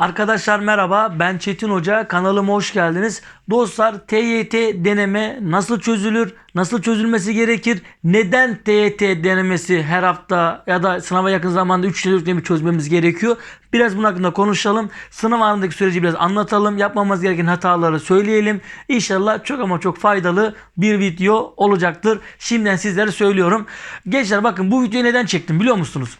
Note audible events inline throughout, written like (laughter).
Arkadaşlar merhaba ben Çetin Hoca kanalıma hoş geldiniz. Dostlar TYT deneme nasıl çözülür? Nasıl çözülmesi gerekir? Neden TYT denemesi her hafta ya da sınava yakın zamanda 3 bir çözmemiz gerekiyor? Biraz bunun hakkında konuşalım. Sınav anındaki süreci biraz anlatalım. Yapmamız gereken hataları söyleyelim. İnşallah çok ama çok faydalı bir video olacaktır. Şimdiden sizlere söylüyorum. Gençler bakın bu videoyu neden çektim biliyor musunuz?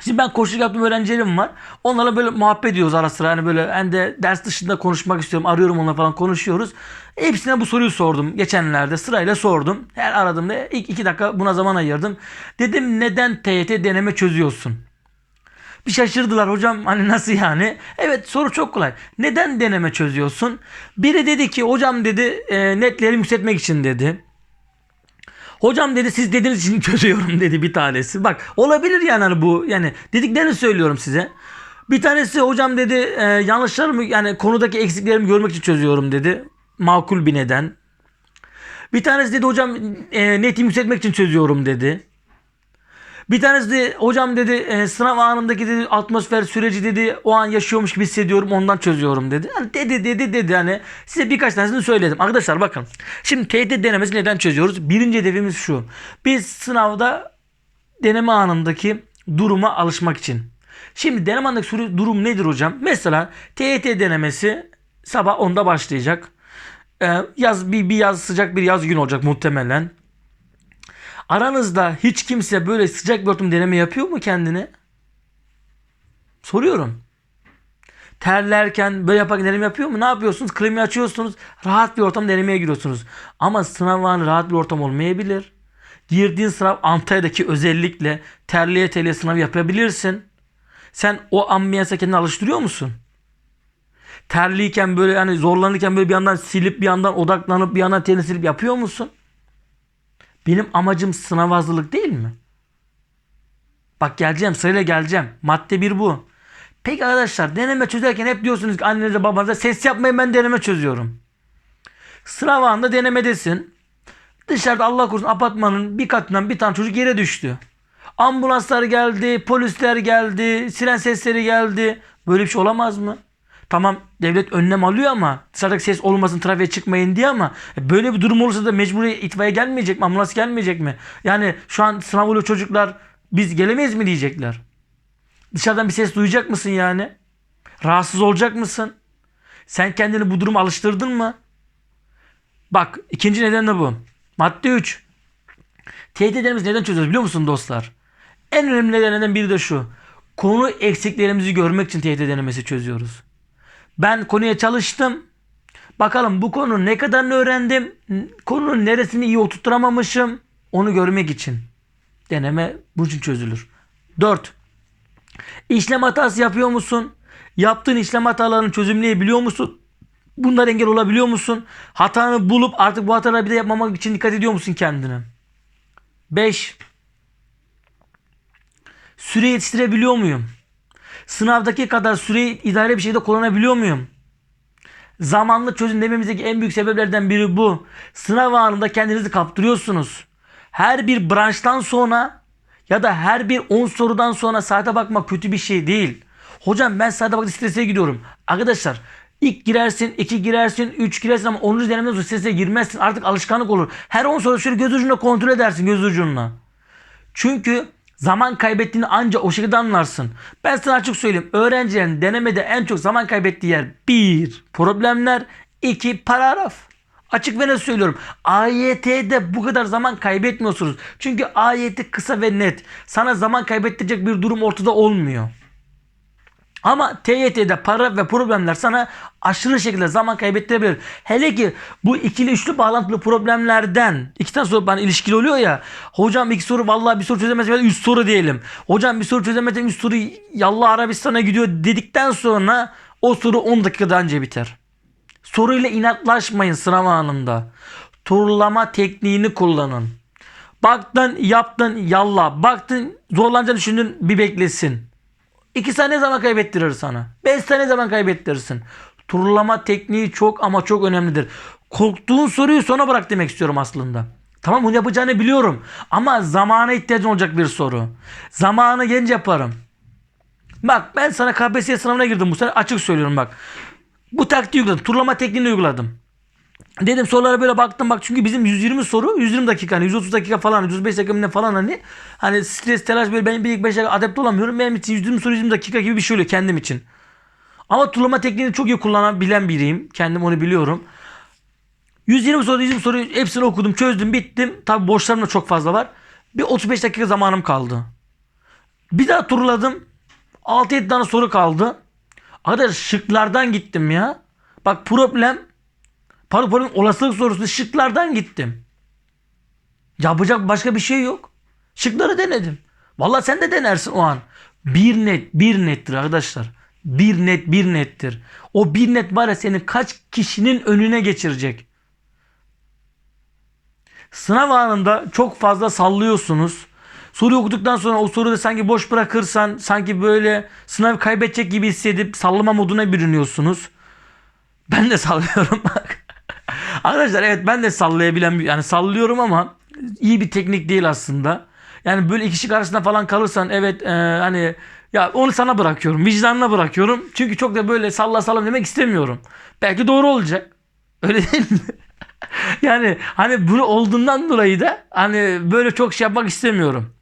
Şimdi ben koçluk yaptığım öğrencilerim var. Onlarla böyle muhabbet ediyoruz ara sıra. Hani böyle ben de ders dışında konuşmak istiyorum. Arıyorum onunla falan konuşuyoruz. Hepsine bu soruyu sordum. Geçenlerde sırayla sordum. Her aradığımda ilk iki dakika buna zaman ayırdım. Dedim neden TYT deneme çözüyorsun? Bir şaşırdılar hocam hani nasıl yani? Evet soru çok kolay. Neden deneme çözüyorsun? Biri dedi ki hocam dedi e, netlerimi yükseltmek için dedi. Hocam dedi siz dediğiniz için (laughs) çözüyorum dedi bir tanesi. Bak olabilir yani hani bu yani dediklerini söylüyorum size. Bir tanesi hocam dedi e, yanlışlarımı yani konudaki eksiklerimi görmek için çözüyorum dedi. Makul bir neden. Bir tanesi dedi hocam e, netimi yükseltmek için çözüyorum dedi. Bir tanesi de hocam dedi e, sınav anındaki dedi atmosfer süreci dedi o an yaşıyormuş gibi hissediyorum ondan çözüyorum dedi. Yani dedi dedi dedi hani size birkaç tanesini söyledim. Arkadaşlar bakın şimdi TYT denemesi neden çözüyoruz? Birinci hedefimiz şu. Biz sınavda deneme anındaki duruma alışmak için. Şimdi deneme anındaki durum nedir hocam? Mesela TYT denemesi sabah 10'da başlayacak. Ee, yaz bir, bir yaz sıcak bir yaz gün olacak muhtemelen. Aranızda hiç kimse böyle sıcak bir ortam deneme yapıyor mu kendine? Soruyorum. Terlerken böyle yaparken deneme yapıyor mu? Ne yapıyorsunuz? Klimayı açıyorsunuz. Rahat bir ortam denemeye giriyorsunuz. Ama sınav anı rahat bir ortam olmayabilir. Girdiğin sınav Antalya'daki özellikle terliye terliye sınav yapabilirsin. Sen o ambiyansa kendini alıştırıyor musun? Terliyken böyle yani zorlanırken böyle bir yandan silip bir yandan odaklanıp bir yandan terini silip yapıyor musun? Benim amacım sınav hazırlık değil mi? Bak geleceğim sırayla geleceğim. Madde bir bu. Peki arkadaşlar deneme çözerken hep diyorsunuz ki annenize babanıza ses yapmayın ben deneme çözüyorum. Sınav anında denemedesin. Dışarıda Allah korusun apartmanın bir katından bir tane çocuk yere düştü. Ambulanslar geldi, polisler geldi, siren sesleri geldi. Böyle bir şey olamaz mı? Tamam devlet önlem alıyor ama dışarıdaki ses olmasın trafiğe çıkmayın diye ama böyle bir durum olursa da mecburi itfaiye gelmeyecek mi? Ambulans gelmeyecek mi? Yani şu an sınav oluyor çocuklar biz gelemeyiz mi diyecekler. Dışarıdan bir ses duyacak mısın yani? Rahatsız olacak mısın? Sen kendini bu duruma alıştırdın mı? Bak ikinci neden de bu. Madde 3. Tehditlerimizi neden çözüyoruz biliyor musun dostlar? En önemli nedenlerden biri de şu. Konu eksiklerimizi görmek için tehdit denemesi çözüyoruz. Ben konuya çalıştım. Bakalım bu konu ne kadarını öğrendim. Konunun neresini iyi oturtturamamışım. Onu görmek için. Deneme bu için çözülür. 4. İşlem hatası yapıyor musun? Yaptığın işlem hatalarını çözümleyebiliyor musun? Bunlar engel olabiliyor musun? Hatanı bulup artık bu hataları bir de yapmamak için dikkat ediyor musun kendine? 5. Süre yetiştirebiliyor muyum? Sınavdaki kadar süreyi idare bir şekilde kullanabiliyor muyum? Zamanlı çözüm dememizdeki en büyük sebeplerden biri bu. Sınav anında kendinizi kaptırıyorsunuz. Her bir branştan sonra ya da her bir 10 sorudan sonra saate bakmak kötü bir şey değil. Hocam ben saate bakmak strese gidiyorum. Arkadaşlar ilk girersin, iki girersin, üç girersin ama 10. denemeden strese girmezsin. Artık alışkanlık olur. Her 10 soru şöyle göz ucunda kontrol edersin göz ucunla. Çünkü zaman kaybettiğini ancak o şekilde anlarsın. Ben sana açık söyleyeyim. Öğrencilerin denemede en çok zaman kaybettiği yer bir problemler, iki paragraf. Açık ve net söylüyorum. AYT'de bu kadar zaman kaybetmiyorsunuz. Çünkü AYT kısa ve net. Sana zaman kaybettirecek bir durum ortada olmuyor. Ama TYT'de para ve problemler sana aşırı şekilde zaman kaybettirebilir. Hele ki bu ikili üçlü bağlantılı problemlerden iki tane soru bana ilişkili oluyor ya. Hocam iki soru vallahi bir soru çözemezsem üç soru diyelim. Hocam bir soru çözemezsem üç soru yallah Arabistan'a gidiyor dedikten sonra o soru 10 dakikada önce biter. Soruyla inatlaşmayın sınav anında. Turlama tekniğini kullanın. Baktın yaptın yallah. Baktın zorlanacağını düşündün bir beklesin. 2 saniye zaman kaybettirir sana. 5 saniye zaman kaybettirirsin. Turlama tekniği çok ama çok önemlidir. Korktuğun soruyu sona bırak demek istiyorum aslında. Tamam bunu yapacağını biliyorum. Ama zamana ihtiyacın olacak bir soru. Zamanı gelince yaparım. Bak ben sana KPSS sınavına girdim bu sene açık söylüyorum bak. Bu taktiği uyguladım. Turlama tekniğini uyguladım. Dedim sorulara böyle baktım bak çünkü bizim 120 soru 120 dakika hani 130 dakika falan 135 dakika ne falan hani hani stres telaş böyle ben bir ilk 5 dakika adept olamıyorum benim için 120 soru 120 dakika gibi bir şey oluyor kendim için. Ama turlama tekniğini çok iyi kullanabilen biriyim. Kendim onu biliyorum. 120 soru 120 soru hepsini okudum çözdüm bittim. Tabi boşlarım da çok fazla var. Bir 35 dakika zamanım kaldı. Bir daha turladım. 6-7 tane soru kaldı. Arkadaşlar şıklardan gittim ya. Bak problem Pardon problem olasılık sorusu şıklardan gittim. Yapacak başka bir şey yok. Şıkları denedim. Vallahi sen de denersin o an. Bir net bir nettir arkadaşlar. Bir net bir nettir. O bir net var seni kaç kişinin önüne geçirecek. Sınav anında çok fazla sallıyorsunuz. Soruyu okuduktan sonra o soruyu sanki boş bırakırsan sanki böyle sınav kaybedecek gibi hissedip sallama moduna bürünüyorsunuz. Ben de (laughs) sallıyorum bak. Arkadaşlar evet ben de sallayabilen yani sallıyorum ama iyi bir teknik değil aslında. Yani böyle iki kişi karşısında falan kalırsan evet e, hani ya onu sana bırakıyorum. Vicdanına bırakıyorum. Çünkü çok da böyle salla salla demek istemiyorum. Belki doğru olacak. Öyle değil mi? (laughs) yani hani bunu olduğundan dolayı da hani böyle çok şey yapmak istemiyorum.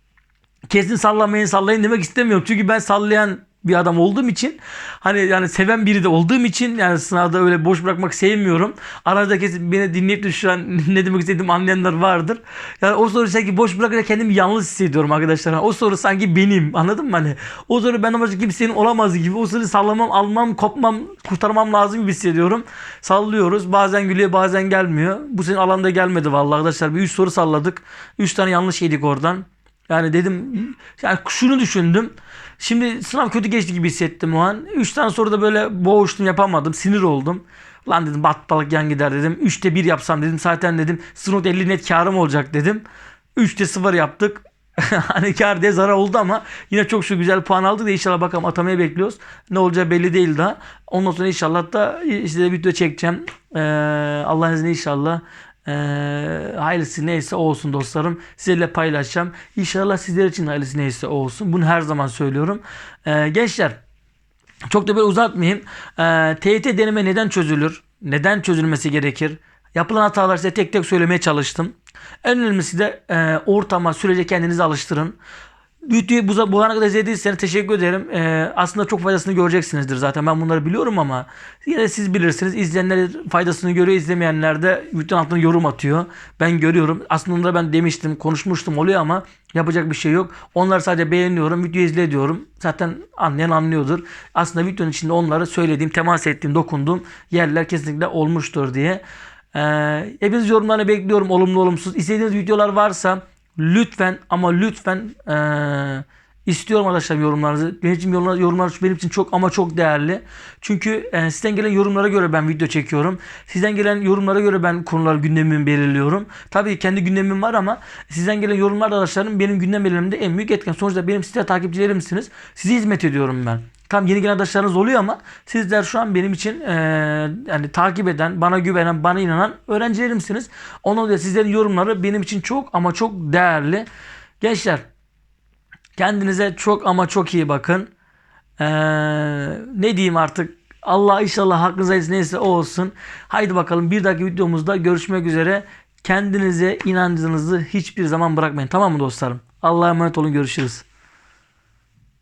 Kesin sallamayın sallayın demek istemiyorum. Çünkü ben sallayan bir adam olduğum için hani yani seven biri de olduğum için yani sınavda öyle boş bırakmak sevmiyorum. Arada kesin beni dinleyip de şu an (laughs) ne demek istediğimi anlayanlar vardır. Yani o soru sanki boş bırakınca kendimi yalnız hissediyorum arkadaşlar. O soru sanki benim anladın mı hani? O soru benden başka kimsenin olamaz gibi. O soruyu sallamam, almam, kopmam, kurtarmam lazım gibi hissediyorum. Sallıyoruz. Bazen gülüyor bazen gelmiyor. Bu senin alanda gelmedi vallahi arkadaşlar. Bir 3 soru salladık. 3 tane yanlış yedik oradan. Yani dedim yani şunu düşündüm. Şimdi sınav kötü geçti gibi hissettim o an. 3 tane soruda böyle boğuştum yapamadım. Sinir oldum. Lan dedim battalık yan gider dedim. 3'te 1 yapsam dedim. Zaten dedim sınıfta 50 net karım olacak dedim. 3'te 0 yaptık. (laughs) hani kar diye zarar oldu ama yine çok şu güzel puan aldık da inşallah bakalım atamaya bekliyoruz. Ne olacağı belli değil daha. Ondan sonra inşallah da işte video çekeceğim. Ee, Allah'ın izniyle inşallah ee, hayırlısı neyse olsun dostlarım. Sizlerle paylaşacağım. İnşallah sizler için hayırlısı neyse olsun. Bunu her zaman söylüyorum. Ee, gençler çok da böyle uzatmayayım. Ee, TYT deneme neden çözülür? Neden çözülmesi gerekir? Yapılan hatalar size tek tek söylemeye çalıştım. En önemlisi de e, ortama, sürece kendinizi alıştırın. Videoyu bu, bu ana kadar izlediyseniz teşekkür ederim. Ee, aslında çok faydasını göreceksinizdir zaten. Ben bunları biliyorum ama yine siz bilirsiniz. İzleyenler faydasını görüyor, izlemeyenler de videonun altına yorum atıyor. Ben görüyorum. Aslında ben demiştim, konuşmuştum oluyor ama yapacak bir şey yok. Onlar sadece beğeniyorum, video izle diyorum. Zaten anlayan anlıyordur. Aslında videonun içinde onları söylediğim, temas ettiğim, dokunduğum yerler kesinlikle olmuştur diye. Ee, hepiniz yorumlarını bekliyorum. Olumlu olumsuz. İstediğiniz videolar varsa lütfen ama lütfen ee, istiyorum arkadaşlar yorumlarınızı. Benim için yorumlar, yorumlar benim için çok ama çok değerli. Çünkü e, sizden gelen yorumlara göre ben video çekiyorum. Sizden gelen yorumlara göre ben konular gündemimi belirliyorum. Tabii kendi gündemim var ama sizden gelen yorumlar da arkadaşlarım benim gündem belirlememde en büyük etken. Sonuçta benim sizler takipçilerimsiniz. Size hizmet ediyorum ben. Tam yeni gelen arkadaşlarınız oluyor ama sizler şu an benim için e, yani takip eden, bana güvenen, bana inanan öğrencilerimsiniz. Onun da sizlerin yorumları benim için çok ama çok değerli. Gençler kendinize çok ama çok iyi bakın. Ee, ne diyeyim artık Allah inşallah hakkınıza neyse o olsun. Haydi bakalım bir dahaki videomuzda görüşmek üzere. Kendinize inancınızı hiçbir zaman bırakmayın. Tamam mı dostlarım? Allah'a emanet olun görüşürüz.